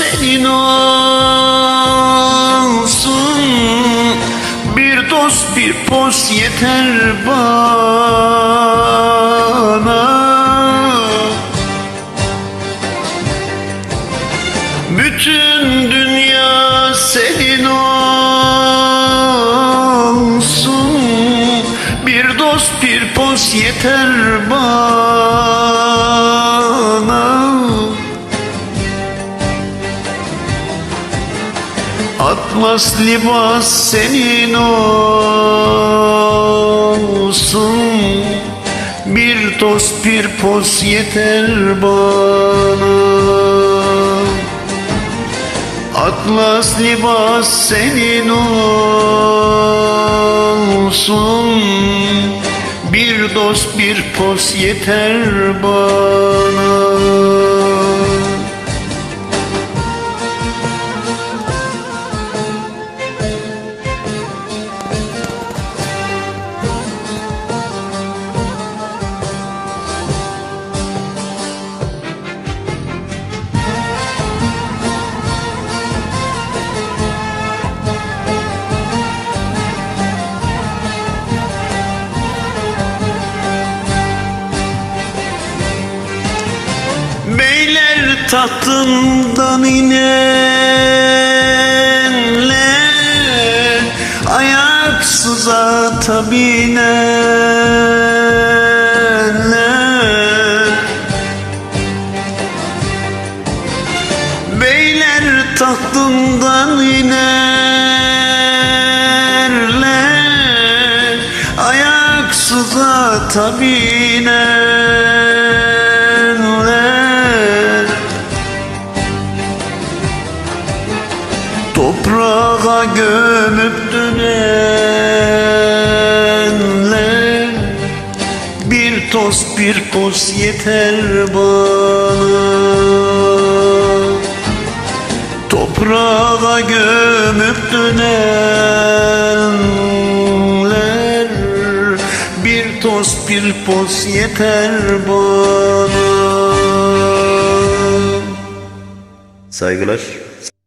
senin olsun. Bir dost bir poz yeter bana. Bütün dünya senin olsun. Bir dost bir poz yeter bana Atlas libas senin olsun. Bir dost bir poz yeter bana. Atlas libas senin olsun. Bir dost bir poz yeter bana tahtından inenler Ayaksız ata binerler Beyler tahtından inerler Ayaksız ata binerler Toprağa gömüp dönenler Bir toz bir poz yeter bana. Toprağa gömüp dönenler Bir toz bir poz yeter bana. Saygılar